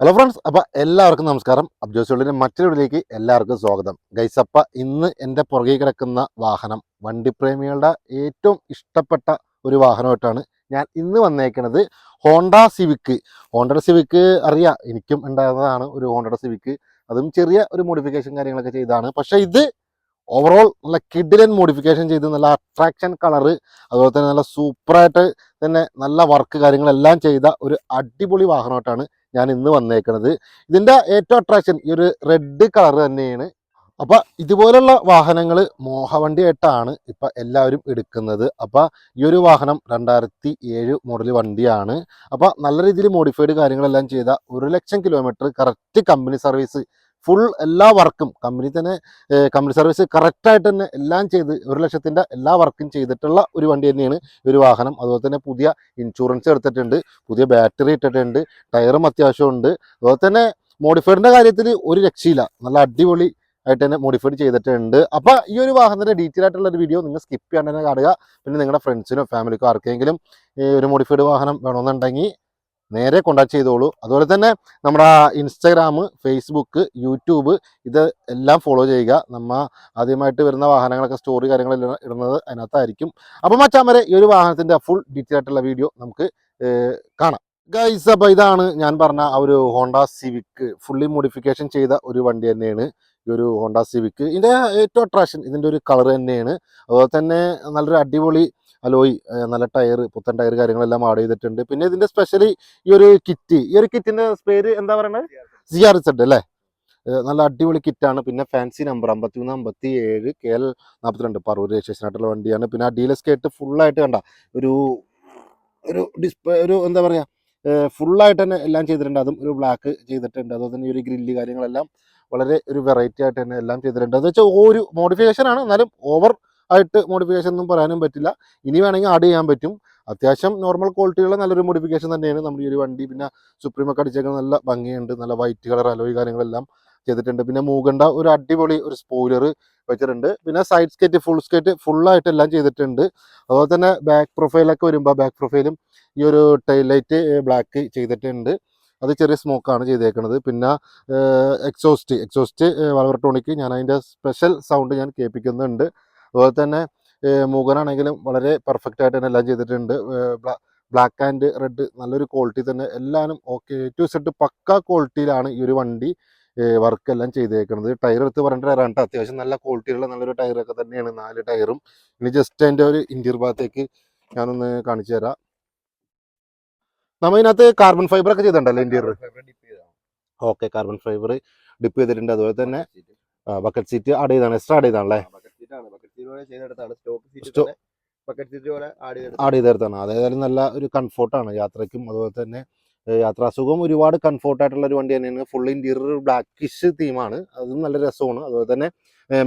Hello friends അപ്പോൾ എല്ലാവർക്കും നമസ്കാരം. അബ്ജോസുള്ളിന്റെ മറ്റൊരു വീഡിയോയിലേക്ക് എല്ലാവർക്കും സ്വാഗതം. ഗൈസപ്പ ഇന്ന് എന്റെ പുറകെ കിടക്കുന്ന വാഹനം വണ്ടിപ്രേമികളുടെ ഏറ്റവും ഇഷ്ടപ്പെട്ട ഒരു വാഹനമായിട്ടാണ് ഞാൻ ഇന്ന് വന്നേക്കുന്നത് ഹോണ്ട സിവിക്ക് ഹോണ്ടയുടെ സിവിക്ക് അറിയാം എനിക്കും ഉണ്ടായിരുന്നതാണ് ഒരു ഹോണ്ടയുടെ സിവിക്ക് അതും ചെറിയ ഒരു മോഡിഫിക്കേഷൻ കാര്യങ്ങളൊക്കെ ചെയ്താണ് പക്ഷേ ഇത് ഓവറോൾ നല്ല കിഡിലൻ മോഡിഫിക്കേഷൻ ചെയ്ത് നല്ല അട്രാക്ഷൻ കളറ് അതുപോലെ തന്നെ നല്ല സൂപ്പറായിട്ട് തന്നെ നല്ല വർക്ക് കാര്യങ്ങളെല്ലാം ചെയ്ത ഒരു അടിപൊളി വാഹനമായിട്ടാണ് ഞാൻ ഇന്ന് വന്നേക്കുന്നത് ഇതിന്റെ ഏറ്റവും അട്രാക്ഷൻ ഈ ഒരു റെഡ് കളർ തന്നെയാണ്. അപ്പൊ ഇതുപോലുള്ള വാഹനങ്ങൾ മോഹവണ്ടിയായിട്ടാണ് ഇപ്പൊ എല്ലാവരും എടുക്കുന്നത്. അപ്പൊ ഈ ഒരു വാഹനം രണ്ടായിരത്തി ഏഴ് മോഡൽ വണ്ടിയാണ്. അപ്പൊ നല്ല രീതിയിൽ മോഡിഫൈഡ് കാര്യങ്ങളെല്ലാം ചെയ്ത ഒരു ലക്ഷം kilometre correct company service full എല്ലാ വർക്കും കമ്പനി തന്നെ കമ്പനി സർവീസ് കറക്റ്റായിട്ട് തന്നെ എല്ലാം ചെയ്ത് ഒരു ലക്ഷത്തിന്റെ എല്ലാ വർക്കും ചെയ്തിട്ടുള്ള ഒരു വണ്ടി തന്നെയാണ് ഒരു വാഹനം. അതുപോലെ തന്നെ പുതിയ ഇൻഷുറൻസ് എടുത്തിട്ടുണ്ട് പുതിയ ബാറ്ററി ഇട്ടിട്ടുണ്ട് ടയറും അത്യാവശ്യമുണ്ട്. അതുപോലെ തന്നെ മോഡിഫൈഡിന്റെ കാര്യത്തിൽ ഒരു രക്ഷയില്ല. നല്ല അടിപൊളി ആയിട്ട് തന്നെ മോഡിഫൈഡ് ചെയ്തിട്ടുണ്ട്. അപ്പോൾ ഈ ഒരു വാഹനത്തിന്റെ ഡീറ്റെയിൽ ആയിട്ടുള്ള ഒരു വീഡിയോ നിങ്ങൾ സ്കിപ്പ് ചെയ്യാണ്ട് തന്നെ കാണുക. പിന്നെ നിങ്ങളുടെ ഫ്രണ്ട്സിനോ ഫാമിലിക്കോ ആർക്കെങ്കിലും ഈ ഒരു മോഡിഫൈഡ് വാഹനം വേണമെന്നുണ്ടെങ്കിൽ നേരെ കോണ്ടാക്ട് ചെയ്തോളൂ. അതുപോലെ തന്നെ നമ്മുടെ ഇൻസ്റ്റാഗ്രാം ഫേസ്ബുക്ക് യൂട്യൂബ് ഇത് എല്ലാം ഫോളോ ചെയ്യുക. നമ്മൾ ആദ്യമായിട്ട് വരുന്ന വാഹനങ്ങളൊക്കെ സ്റ്റോറി കാര്യങ്ങളെല്ലാം ഇടുന്നത് അതിനകത്തായിരിക്കും. അപ്പം മച്ചാൻ വരെ ഈ ഒരു വാഹനത്തിന്റെ ഫുൾ ഡീറ്റെയിൽ ആയിട്ടുള്ള വീഡിയോ നമുക്ക് കാണാം. ഗൈസ് അപ്പോൾ ഇതാണ് ഞാൻ പറഞ്ഞ ആ ഒരു ഹോണ്ട സിവിക്ക് ഫുള്ളി മോഡിഫിക്കേഷൻ ചെയ്ത ഒരു വണ്ടി തന്നെയാണ് ഈ ഒരു ഹോണ്ട സിവിക്ക് ഇതിന്റെ ഏറ്റവും അട്രാക്ഷൻ ഇതിന്റെ ഒരു കളർ തന്നെയാണ്. അതുപോലെ തന്നെ നല്ലൊരു അടിപൊളി അലോയ് നല്ല ടയർ പുത്തൻ ടയർ കാര്യങ്ങളെല്ലാം ആഡ് ചെയ്തിട്ടുണ്ട്. പിന്നെ ഇതിന്റെ സ്പെഷ്യലി ഈ ഒരു കിറ്റ് ഈ ഒരു കിറ്റിന്റെ പേര് എന്താ പറയുന്നത് സി ആർ സെഡ് അല്ലേ? നല്ല അടിപൊളി കിറ്റാണ് പിന്നെ ഫാൻസി നമ്പർ അമ്പത്തി മൂന്ന് അമ്പത്തി ഏഴ് കെ എൽ നാൽപ്പത്തിരണ്ട് പറവൂർ രജിസ്ട്രേഷൻ ആയിട്ടുള്ള വണ്ടിയാണ്. പിന്നെ ആ ഡീലേഴ്സ് കേട്ട് ഫുള്ളായിട്ട് കണ്ട ഒരു ഒരു ഡിസ്പ്ലേ ഒരു എന്താ പറയാ ഫുള്ളായിട്ട് തന്നെ എല്ലാം ചെയ്തിട്ടുണ്ട്. അതും ഒരു ബ്ലാക്ക് ചെയ്തിട്ടുണ്ട്. അതുപോലെ തന്നെ ഈ ഒരു ഗ്രില്ല് കാര്യങ്ങളെല്ലാം വളരെ ഒരു വെറൈറ്റി ആയിട്ട് തന്നെ എല്ലാം ചെയ്തിട്ടുണ്ട്. എന്ന് വെച്ചാൽ ഒരു മോഡിഫിക്കേഷൻ ആണ്. എന്നാലും ഓവർ ആയിട്ട് മോഡിഫിക്കേഷൻ ഒന്നും പറയാനും പറ്റില്ല. ഇനി വേണമെങ്കിൽ ആഡ് ചെയ്യാൻ പറ്റും. അത്യാവശ്യം നോർമൽ ക്വാളിറ്റിയുള്ള നല്ലൊരു മോഡിഫിക്കേഷൻ തന്നെയാണ്. നമ്മുടെ ഈ ഒരു വണ്ടി പിന്നെ സുപ്രീമൊക്കെ അടിച്ചേക്കുന്ന നല്ല ഭംഗിയുണ്ട്. നല്ല വൈറ്റ് കളർ അലോയ് കാര്യങ്ങളെല്ലാം ചെയ്തിട്ടുണ്ട്. പിന്നെ മൂകണ്ട ഒരു അടിപൊളി ഒരു സ്പോയിലർ വെച്ചിട്ടുണ്ട്. പിന്നെ സൈഡ് സ്കേറ്റ് ഫുൾ സ്കേറ്റ് ഫുള്ളായിട്ട് എല്ലാം ചെയ്തിട്ടുണ്ട്. അതുപോലെ തന്നെ ബാക്ക് പ്രൊഫൈലൊക്കെ വരുമ്പോൾ ബാക്ക് പ്രൊഫൈലും ഈ ഒരു ടൈലൈറ്റ് ബ്ലാക്ക് ചെയ്തിട്ടുണ്ട്. അത് ചെറിയ സ്മോക്കാണ് ചെയ്തേക്കുന്നത് പിന്നെ എക്സോസ്റ്റ് എക്സോസ്റ്റ് വളവർട്ടോണിക്ക് ഞാൻ അതിന്റെ സ്പെഷ്യൽ സൗണ്ട് ഞാൻ കേൾപ്പിക്കുന്നുണ്ട്. അതുപോലെ തന്നെ മുഖനാണെങ്കിലും വളരെ പെർഫെക്റ്റ് ആയിട്ട് തന്നെ എല്ലാം ചെയ്തിട്ടുണ്ട്. ബ്ലാക്ക് ആൻഡ് റെഡ് നല്ലൊരു ക്വാളിറ്റി തന്നെ. എല്ലാവരും ഓക്കെ ടു സെറ്റ് പക്ക ക്വാളിറ്റിയിലാണ് ഈ ഒരു വണ്ടി വർക്ക് എല്ലാം ചെയ്തേക്കുന്നത് ടയർ എടുത്ത് പറഞ്ഞിട്ട് ട്ടോ. അത്യാവശ്യം നല്ല ക്വാളിറ്റിയുള്ള നല്ലൊരു ടയറൊക്കെ തന്നെയാണ് നാല് ടയറും ഇനി ജസ്റ്റ് അതിന്റെ ഒരു ഇന്റീർ ഭാഗത്തേക്ക് ഞാനൊന്ന് കാണിച്ചു തരാം. നമ്മൾ ഇതിനകത്ത് കാർബൺ ഫൈബർ ഒക്കെ ചെയ്തിട്ടുണ്ടല്ലോ interior okay carbon fibre dip ചെയ്തിട്ടുണ്ട്. അതുപോലെ തന്നെ ബക്കറ്റ് സീറ്റ് ആഡ് ചെയ്താണ് എക്സ്ട്രാ ആഡ് ചെയ്താണല്ലേ Sto- ആഡ് ചെയ്തെടുത്താണ്. അതായത് നല്ല ഒരു കംഫോർട്ടാണ് യാത്രയ്ക്കും. അതുപോലെ തന്നെ യാത്രാസുഖം ഒരുപാട് കംഫോർട്ട് ആയിട്ടുള്ള ഒരു വണ്ടി തന്നെയാണ്. ഫുൾ ഇന്റീരിയർ ബ്ലാക്കിഷ് തീമാണ് അതും നല്ല രസമാണ്. അതുപോലെ തന്നെ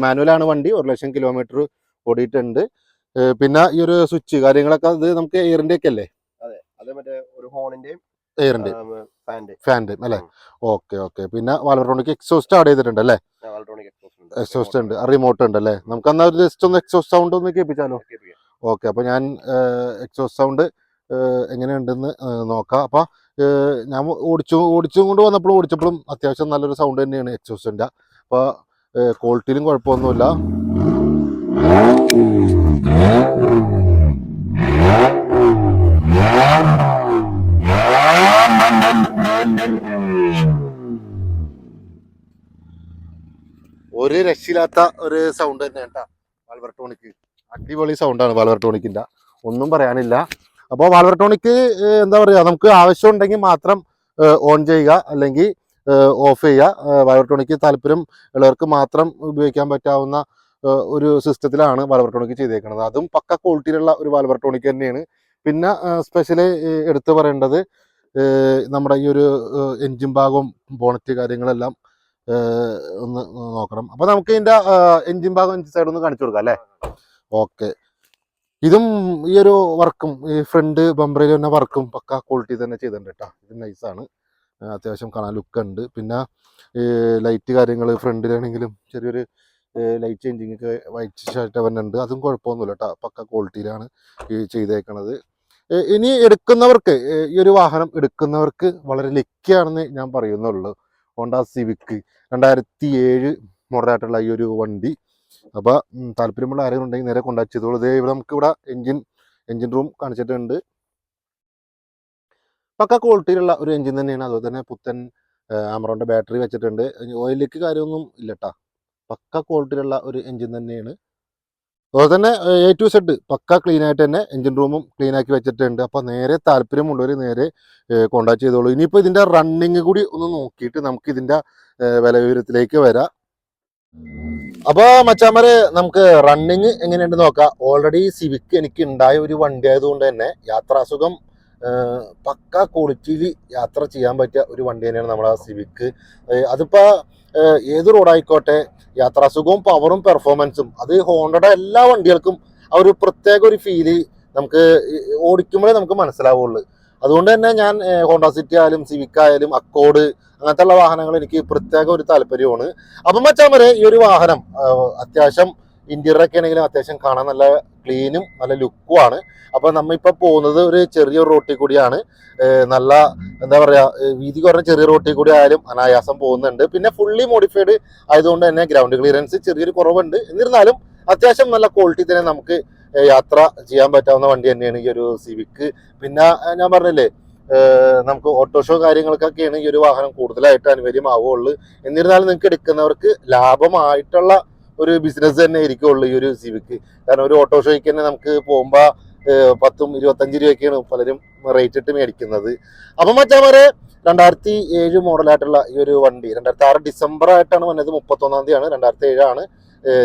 മാനുവലാണ് വണ്ടി. ഒരു ലക്ഷം കിലോമീറ്റർ ഓടിയിട്ടുണ്ട്. പിന്നെ ഈ ഒരു സ്വിച്ച് കാര്യങ്ങളൊക്കെ അത് നമുക്ക് എയറിന്റെ ഒക്കെ അല്ലേ? അതെ. അത് മറ്റേ ഒരു ഹോണിന്റെയും എയറിന്റെ ഫാന്റെ. അല്ലേ. Okay okay. പിന്നെ വാൽവറോണിക്ക് എക്സോസ്റ്റ് ആഡ് ചെയ്തിട്ടുണ്ട് അല്ലേ? എക്സോസ്റ്റ് ഉണ്ട്. റിമോട്ട് ഉണ്ട്. അല്ലേ? നമുക്ക് എന്നാ ഒരു ജസ്റ്റ് ഒന്ന് എക്സോസ്റ്റ് സൗണ്ട് ഒന്ന് കേൾപ്പിച്ചാലോ? ഓക്കെ അപ്പോൾ ഞാൻ എക്സോസ്റ്റ് സൗണ്ട് എങ്ങനെയുണ്ടെന്ന് നോക്കാം. അപ്പോൾ ഞാൻ ഓടിച്ചു ഓടിച്ചും കൊണ്ട് വന്നപ്പോഴും ഓടിച്ചപ്പോഴും അത്യാവശ്യം നല്ലൊരു സൗണ്ട് തന്നെയാണ് എക്സോസ്റ്റിന്റെ. അപ്പോൾ ക്വാളിറ്റിയിലും കുഴപ്പമൊന്നുമില്ല. രക്ഷയില്ലാത്ത ഒരു സൗണ്ട് തന്നെയാണ് കേട്ടോ വാൽവർട്ടോണിക്ക് അടിപൊളി സൗണ്ടാണ് വാൽവർട്ടോണിക്കിന്റെ ഒന്നും പറയാനില്ല. അപ്പോൾ വാൽവർട്ടോണിക്ക് എന്താ പറയുക നമുക്ക് ആവശ്യമുണ്ടെങ്കിൽ മാത്രം ഓൺ ചെയ്യുക അല്ലെങ്കിൽ ഓഫ് ചെയ്യുക. വാൽവർട്ടോണിക്ക് താല്പര്യം ഉള്ളവർക്ക് മാത്രം ഉപയോഗിക്കാൻ പറ്റാവുന്ന ഒരു സിസ്റ്റത്തിലാണ് വാൽവർട്ടോണിക്ക് ചെയ്തേക്കുന്നത് അതും പക്ക ക്വാളിറ്റിയിലുള്ള ഒരു വാൽവർട്ടോണിക്ക് തന്നെയാണ്. പിന്നെ സ്പെഷ്യലി എടുത്തു പറയേണ്ടത് നമ്മുടെ ഈ ഒരു എൻജിൻ ഭാഗവും ബോണറ്റ് കാര്യങ്ങളെല്ലാം ഒന്ന് നോക്കണം. അപ്പോൾ നമുക്ക് ഇതിന്റെ എൻജിൻ ഭാഗം സൈഡ് ഒന്ന് കാണിച്ചു കൊടുക്കാം അല്ലേ? ഓക്കെ. ഇതും ഈ ഒരു വർക്കും ഈ ഫ്രണ്ട് ബംബറിൽ തന്നെ വർക്കും പക്ക ക്വാളിറ്റി തന്നെ ചെയ്തിട്ടുണ്ട് കേട്ടോ ഇത് നൈസാണ് അത്യാവശ്യം കാണാൻ ലുക്ക് ഉണ്ട്. പിന്നെ ഈ ലൈറ്റ് കാര്യങ്ങൾ ഫ്രണ്ടിലാണെങ്കിലും ചെറിയൊരു ലൈറ്റ് ചേഞ്ചിങ് ഒക്കെ വൈറ്റ് ഷർട്ട് വരുന്നുണ്ട് അതും കുഴപ്പമൊന്നുമില്ല കേട്ടോ പക്ക ക്വാളിറ്റിയിലാണ് ഈ ചെയ്തേക്കണത്. ഇനി എടുക്കുന്നവർക്ക് ഈ ഒരു വാഹനം എടുക്കുന്നവർക്ക് വളരെ ലക്കിയാണെന്ന് ഞാൻ പറയുന്നുള്ളൂ. ഹോണ്ട സിവിക്ക് രണ്ടായിരത്തി ഏഴ് മോഡലായിട്ടുള്ള ഈ ഒരു വണ്ടി. അപ്പോൾ താല്പര്യമുള്ള ആരെങ്കിലും ഉണ്ടെങ്കിൽ നേരെ കോണ്ടാക്ട് ചെയ്തോളൂ. ഇതേ ഇവിടെ നമുക്ക് ഇവിടെ എൻജിൻ എൻജിൻ റൂം കാണിച്ചിട്ടുണ്ട്. പക്ക ക്വാളിറ്റിയിലുള്ള ഒരു എൻജിൻ തന്നെയാണ്. അതുപോലെ തന്നെ പുത്തൻ ആമറോന്റെ ബാറ്ററി വെച്ചിട്ടുണ്ട്. ഓയിലേക്ക് കാര്യമൊന്നും ഇല്ലട്ടാ. പക്ക ക്വാളിറ്റിയിലുള്ള ഒരു എൻജിൻ തന്നെയാണ്. അതുപോലെ തന്നെ A to Z pucca clean ആയിട്ട് തന്നെ എഞ്ചിൻ റൂമും ക്ലീൻ ആക്കി വെച്ചിട്ടുണ്ട്. അപ്പോൾ നേരെ താല്പര്യമുള്ളവർ നേരെ കോണ്ടാക്ട് ചെയ്തോളൂ. ഇനിയിപ്പോൾ ഇതിന്റെ റണ്ണിങ് കൂടി ഒന്ന് നോക്കിയിട്ട് നമുക്ക് ഇതിന്റെ വില വിവരത്തിലേക്ക് വരാം. അപ്പോൾ മച്ചാമാരെ നമുക്ക് റണ്ണിങ് എങ്ങനെയുണ്ട് നോക്കാം. ഓൾറെഡി സിവിക്ക് എനിക്ക് ഉണ്ടായ ഒരു വണ്ടി ആയതുകൊണ്ട് തന്നെ യാത്രാസുഖം പക്ക ക്വാളിറ്റിയിൽ യാത്ര ചെയ്യാൻ പറ്റിയ ഒരു വണ്ടി തന്നെയാണ് നമ്മുടെ സിവിക്ക് അതിപ്പോൾ ഏത് റോഡായിക്കോട്ടെ യാത്രാസുഖവും പവറും പെർഫോമൻസും അത് ഹോണ്ടയുടെ എല്ലാ വണ്ടികൾക്കും ആ ഒരു പ്രത്യേക ഒരു ഫീൽ നമുക്ക് ഓടിക്കുമ്പോഴേ നമുക്ക് മനസ്സിലാവുള്ളൂ. അതുകൊണ്ട് തന്നെ ഞാൻ ഹോണ്ട സിറ്റി ആയാലും സിവിക്ക് ആയാലും അക്കോഡ് അങ്ങനത്തെ ഉള്ള വാഹനങ്ങൾ എനിക്ക് പ്രത്യേക ഒരു താല്പര്യമാണ് അപ്പം മച്ചാൻ വരെ ഈ ഒരു വാഹനം അത്യാവശ്യം ഇന്റീരിയർ ഒക്കെ ആണെങ്കിലും അത്യാവശ്യം കാണാൻ നല്ല ക്ലീനും നല്ല ലുക്കും ആണ് അപ്പൊ നമ്മ ഇപ്പൊ പോകുന്നത് ഒരു ചെറിയ റോട്ടിൽ കൂടിയാണ്. നല്ല എന്താ പറയാ വീതി കുറഞ്ഞ ചെറിയ റോട്ടിൽ കൂടി ആയാലും അനായാസം പോകുന്നുണ്ട്. പിന്നെ ഫുള്ളി മോഡിഫൈഡ് ആയതുകൊണ്ട് തന്നെ ഗ്രൗണ്ട് ക്ലിയറൻസ് ചെറിയൊരു കുറവുണ്ട്. എന്നിരുന്നാലും അത്യാവശ്യം നല്ല ക്വാളിറ്റി തന്നെ നമുക്ക് യാത്ര ചെയ്യാൻ പറ്റാവുന്ന വണ്ടി തന്നെയാണ് ഈ ഒരു സിവിക്ക് പിന്നെ ഞാൻ പറഞ്ഞില്ലേ നമുക്ക് ഓട്ടോഷോ കാര്യങ്ങൾക്കൊക്കെയാണ് ഈ ഒരു വാഹനം കൂടുതലായിട്ട് അനുവദ്യമാവുള്ളൂ എന്നിരുന്നാലും നിങ്ങൾക്ക് എടുക്കുന്നവർക്ക് ലാഭമായിട്ടുള്ള ഒരു ബിസിനസ് തന്നെ ആയിരിക്കുള്ളൂ ഈ ഒരു സിവിക്ക് കാരണം ഒരു ഓട്ടോഷോയ്ക്ക് തന്നെ നമുക്ക് പോകുമ്പോൾ പത്തും ഇരുപത്തഞ്ച് രൂപയൊക്കെയാണ് പലരും റേറ്റ് ഇട്ട് മേടിക്കുന്നത്. അപ്പം മറ്റാവരെ രണ്ടായിരത്തി ഏഴ് മോഡലായിട്ടുള്ള ഈ ഒരു വണ്ടി രണ്ടായിരത്തി ആറ് ഡിസംബർ ആയിട്ടാണ് വന്നത് മുപ്പത്തൊന്നാം തീയതിയാണ് രണ്ടായിരത്തി ഏഴാണ്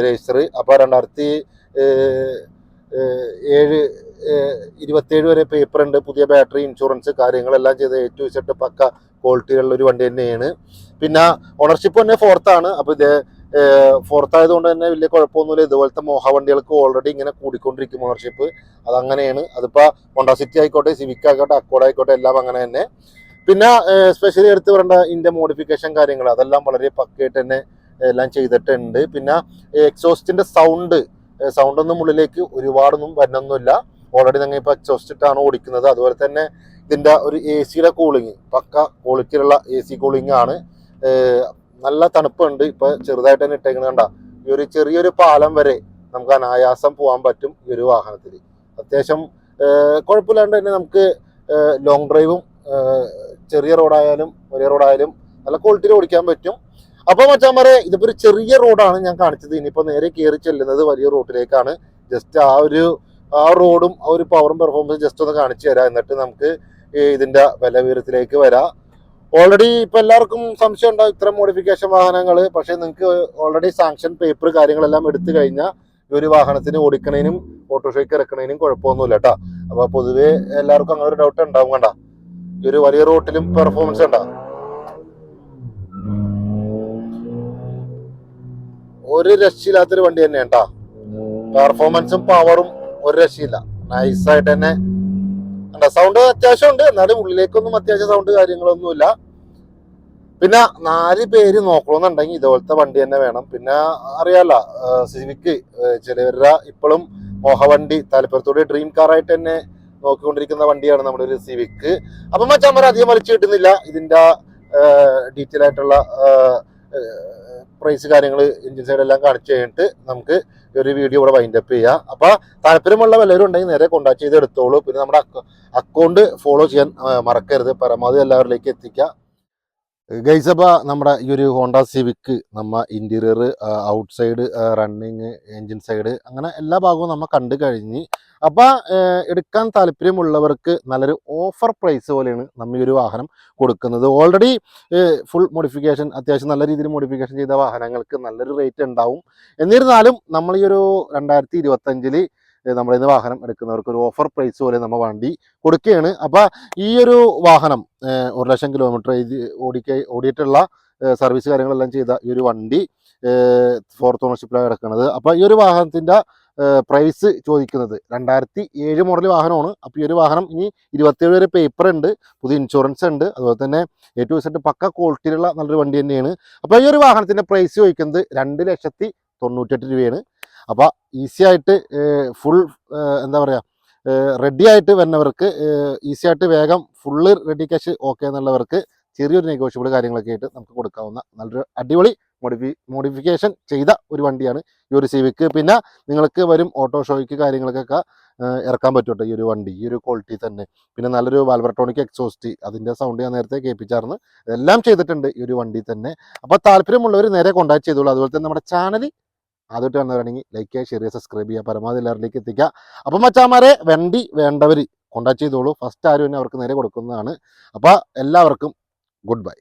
രജിസ്റ്റർ അപ്പോൾ രണ്ടായിരത്തി ഏഴ് ഇരുപത്തേഴ് വരെ പേപ്പർ ഉണ്ട് പുതിയ ബാറ്ററി ഇൻഷുറൻസ് കാര്യങ്ങളെല്ലാം ചെയ്ത് ഏറ്റവും വെച്ചിട്ട് പക്ക ക്വാളിറ്റിയുള്ള ഒരു വണ്ടി തന്നെയാണ്. പിന്നെ ഓണർഷിപ്പ് തന്നെ ഫോർത്താണ് ആണ്. അപ്പോൾ ഇത് ഫോർത്ത് ആയതുകൊണ്ട് തന്നെ വലിയ കുഴപ്പമൊന്നുമില്ല. ഇതുപോലത്തെ മോഹ വണ്ടികൾക്ക് ഓൾറെഡി ഇങ്ങനെ കൂടിക്കൊണ്ടിരിക്കും ഓണർഷിപ്പ് അതങ്ങനെയാണ്. അതിപ്പോൾ ഹോണ്ട സിറ്റി ആയിക്കോട്ടെ സിവിക് ആയിക്കോട്ടെ അക്കോഡ് ആയിക്കോട്ടെ എല്ലാം അങ്ങനെ തന്നെ. പിന്നെ സ്പെഷ്യലി എടുത്ത് പറയേണ്ട ഇതിന്റെ മോഡിഫിക്കേഷൻ കാര്യങ്ങൾ അതെല്ലാം വളരെ പക്കയായിട്ട് തന്നെ എല്ലാം ചെയ്തിട്ടുണ്ട്. പിന്നെ എക്സോസ്റ്റിന്റെ സൗണ്ട് സൗണ്ട് ഒന്നും ഉള്ളിലേക്ക് ഒരുപാടൊന്നും വരണമൊന്നുമില്ല ഓൾറെഡി ഞങ്ങൾ ഇപ്പോൾ എക്സോസ്റ്റ് ഇട്ടാണ് ഓടിക്കുന്നത്. അതുപോലെ തന്നെ ഇതിന്റെ ഒരു എ സിയുടെ കൂളിങ് പക്ക ക്വാളിറ്റിയിലുള്ള എ സി കൂളിംഗ് ആണ്. നല്ല തണുപ്പുണ്ട്. ഇപ്പൊ ചെറുതായിട്ട് തന്നെ ഇട്ടേക്കുന്നത് കണ്ട. ഈ ഒരു ചെറിയൊരു പാലം വരെ നമുക്ക് അനായാസം പോകാൻ പറ്റും ഈ ഒരു വാഹനത്തിൽ അത്യാവശ്യം കുഴപ്പമില്ലാണ്ട് തന്നെ നമുക്ക് ലോങ് ഡ്രൈവും ചെറിയ റോഡായാലും വലിയ റോഡായാലും നല്ല ക്വാളിറ്റിയിൽ ഓടിക്കാൻ പറ്റും. അപ്പൊ മച്ചാമാരെ ഇതിപ്പോ ഒരു ചെറിയ റോഡാണ് ഞാൻ കാണിച്ചത്. ഇനിയിപ്പോ നേരെ കയറി ചെല്ലുന്നത് വലിയ റോഡിലേക്കാണ് ജസ്റ്റ് ആ ഒരു ആ റോഡും ആ ഒരു പവറും പെർഫോമൻസും ജസ്റ്റ് ഒന്ന് കാണിച്ചു തരാം. എന്നിട്ട് നമുക്ക് ഇതിന്റെ വില വിവരത്തിലേക്ക് വരാം. ഓൾറെഡി ഇപ്പൊ എല്ലാവർക്കും സംശയം ഉണ്ടാവും ഇത്തരം മോഡിഫിക്കേഷൻ വാഹനങ്ങൾ പക്ഷെ നിങ്ങൾക്ക് ഓൾറെഡി സാങ്ഷൻ പേപ്പർ കാര്യങ്ങളെല്ലാം എടുത്തു കഴിഞ്ഞാൽ ഈ ഒരു വാഹനത്തിന് ഓടിക്കണേനും ഓട്ടോഷോയ്ക്ക് ഇറക്കണേനും കുഴപ്പമൊന്നുമില്ല കേട്ടോ. അപ്പൊ പൊതുവെ എല്ലാവർക്കും അങ്ങനെ ഒരു ഡൗട്ട് ഉണ്ടാവും കണ്ട. ഈ ഒരു വലിയ റോട്ടിലും പെർഫോമൻസ് ഉണ്ടാ ഒരു രക്ഷയില്ലാത്തൊരു വണ്ടി തന്നെയാണ് കേട്ടോ. പെർഫോമൻസും പവറും ഒരു രക്ഷയില്ല. നൈസായിട്ട് തന്നെ സൗണ്ട് അത്യാവശ്യം ഉണ്ട്. എന്നാലും ഉള്ളിലേക്കൊന്നും അത്യാവശ്യം സൗണ്ട് കാര്യങ്ങളൊന്നുമില്ല. പിന്നെ നാല് പേര് നോക്കണമെന്നുണ്ടെങ്കിൽ ഇതുപോലത്തെ വണ്ടി തന്നെ വേണം. പിന്നെ അറിയാല്ല സിവിക്ക് ചിലവരുടെ ഇപ്പോഴും മോഹവണ്ടി താല്പര്യത്തോടെ ഡ്രീം കാറായിട്ട് തന്നെ നോക്കിക്കൊണ്ടിരിക്കുന്ന വണ്ടിയാണ് നമ്മുടെ ഒരു സിവിക്ക്. അപ്പം മച്ചാമര അധികം വലിച്ചു കിട്ടുന്നില്ല. ഇതിന്റെ ഡീറ്റെയിൽ ആയിട്ടുള്ള പ്രൈസ് കാര്യങ്ങൾ എഞ്ചിൻ സൈഡ് എല്ലാം കാണിച്ചു കഴിഞ്ഞിട്ട് നമുക്ക് ഒരു വീഡിയോ ഇവിടെ വൈൻഡ് അപ്പ് ചെയ്യാം. അപ്പോൾ താല്പര്യമുള്ള വല്ലവരും ഉണ്ടെങ്കിൽ നേരെ കോണ്ടാക്ട് ചെയ്ത് എടുത്തോളൂ. പിന്നെ നമ്മുടെ അക്കൗണ്ട് ഫോളോ ചെയ്യാൻ മറക്കരുത്. പരമാവധി എല്ലാവരിലേക്ക് എത്തിക്കുക ഗൈസ് അപ്പോൾ നമ്മുടെ ഈ ഒരു ഹോണ്ട സിവിക്ക് നമ്മ interior outside running engine side അങ്ങനെ എല്ലാ ഭാഗവും നമ്മൾ കണ്ടു കഴിഞ്ഞ് അപ്പോൾ എടുക്കാൻ താല്പര്യമുള്ളവർക്ക് നല്ലൊരു ഓഫർ പ്രൈസ് പോലെയാണ് നമ്മൾ ഈ ഒരു വാഹനം കൊടുക്കുന്നത്. ഓൾറെഡി ഫുൾ മോഡിഫിക്കേഷൻ അത്യാവശ്യം നല്ല രീതിയിൽ മോഡിഫിക്കേഷൻ ചെയ്ത വാഹനങ്ങൾക്ക് നല്ലൊരു റേറ്റ് ഉണ്ടാവും. എന്നിരുന്നാലും നമ്മൾ ഈ ഒരു രണ്ടായിരത്തി ഇരുപത്തഞ്ചിൽ നമ്മൾ ഇന്ന് വാഹനം എടുക്കുന്നവർക്ക് ഒരു ഓഫർ പ്രൈസ് പോലെ നമ്മൾ വണ്ടി കൊടുക്കുകയാണ് അപ്പോൾ ഈ ഒരു വാഹനം ഒരു ലക്ഷം കിലോമീറ്റർ ഓടിക്ക ഓടിയിട്ടുള്ള സർവീസ് കാര്യങ്ങളെല്ലാം ചെയ്ത ഈ ഒരു വണ്ടി ഫോർത്ത് ഓണർഷിപ്പിലാണ് കിടക്കുന്നത് അപ്പോൾ ഈ ഒരു വാഹനത്തിന്റെ പ്രൈസ് ചോദിക്കുന്നത് രണ്ടായിരത്തി ഏഴ് മോഡൽ വാഹനമാണ്. അപ്പോൾ ഈ ഒരു വാഹനം ഇനി ഇരുപത്തേഴ് വരെ പേപ്പർ ഉണ്ട് പുതിയ ഇൻഷുറൻസ് ഉണ്ട്. അതുപോലെ തന്നെ എ ടു സെറ്റ് പക്ക ക്വാളിറ്റിയിലുള്ള നല്ലൊരു വണ്ടി തന്നെയാണ്. അപ്പോൾ ഈ ഒരു വാഹനത്തിന്റെ പ്രൈസ് ചോദിക്കുന്നത് രണ്ട് ലക്ഷത്തി തൊണ്ണൂറ്റെട്ട് രൂപയാണ്. അപ്പോൾ ഈസി ആയിട്ട് ഫുൾ എന്താ പറയുക റെഡി ആയിട്ട് വരുന്നവർക്ക് ഈസി ആയിട്ട് വേഗം ഫുള്ള് റെഡി ക്യാഷ് ഓക്കെ എന്നുള്ളവർക്ക് ചെറിയൊരു നെഗോഷ്യബിൾ കാര്യങ്ങളൊക്കെ ആയിട്ട് നമുക്ക് കൊടുക്കാവുന്ന നല്ലൊരു അടിപൊളി മോഡിഫി മോഡിഫിക്കേഷൻ ചെയ്ത ഒരു വണ്ടിയാണ് ഈ ഒരു സിവിക്ക് പിന്നെ നിങ്ങൾക്ക് വരും ഓട്ടോ ഷോയ്ക്ക് കാര്യങ്ങൾക്കൊക്കെ ഇറക്കാൻ പറ്റുമോ ഈ ഒരു വണ്ടി ഈ ഒരു ക്വാളിറ്റി തന്നെ. പിന്നെ നല്ലൊരു വാൽവർട്ടോണിക് എക്സോസ്റ്റ് അതിന്റെ സൗണ്ട് ഞാൻ നേരത്തെ കേൾപ്പിച്ചാർന്ന് എല്ലാം ചെയ്തിട്ടുണ്ട് ഈ ഒരു വണ്ടി തന്നെ. അപ്പോൾ താല്പര്യമുള്ളവർ നേരെ കോൺടാക്ട് ചെയ്തോളൂ. അതുപോലെ തന്നെ നമ്മുടെ ചാനൽ ആദ്യമായിട്ട് വന്നവരാണെങ്കിൽ ലൈക്ക് ചെയ്യുക ഷെയർ ചെയ്യുക സബ്സ്ക്രൈബ് ചെയ്യുക പരമാവധി എല്ലാവരിലേക്ക് എത്തിക്കുക. അപ്പം മച്ചാമാരെ വണ്ടി വേണ്ടവർ കോൺടാക്ട് ചെയ്തോളൂ. ഫസ്റ്റ് ആരും തന്നെ അവർക്ക് നേരെ കൊടുക്കുന്നതാണ്. അപ്പോൾ എല്ലാവർക്കും ഗുഡ് ബൈ